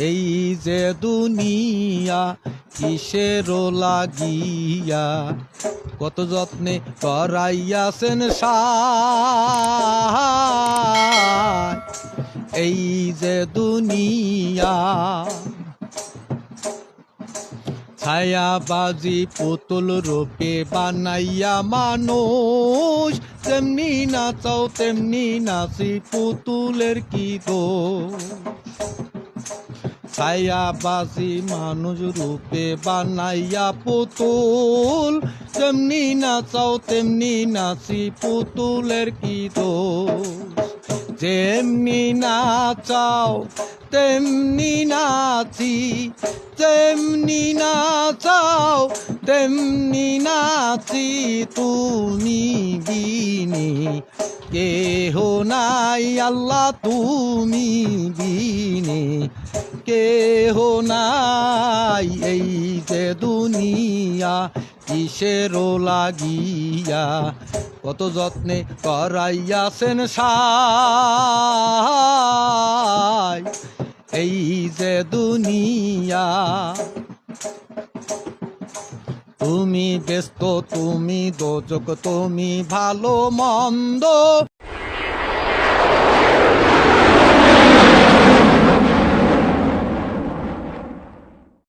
এই যে দুনিয়া কিসের লাগিয়া কত যত্নে করাইয়াছেন। এই যে দুনিয়া ছায়াবাজি, পুতুল রূপে বানাইয়া মানুষ। তেমনি নাচাও, তেমনি নাচি, পুতুলের কি দোষ? ছায়াবাজি, মানুষ রূপে বানাইয়া পুতুল। তেমনি নাচাও, তেমনি নাচি, পুতুলের কি দোষ? যেমনি নাচাও তেমনি নাচি, তেমনি নাচাও তেমনি নাচি তুমি বিনি। কেহ নাই আল্লাহ তুমি বিনি। কেহ নাই এই যে দুনিয়া কিসের লাগিয়া কত যত্নে করাইয়াছেন সাই। এই যে দুনিয়া তুমি ব্যস্ত তুমি দোজক তুমি ভালো মন্দ।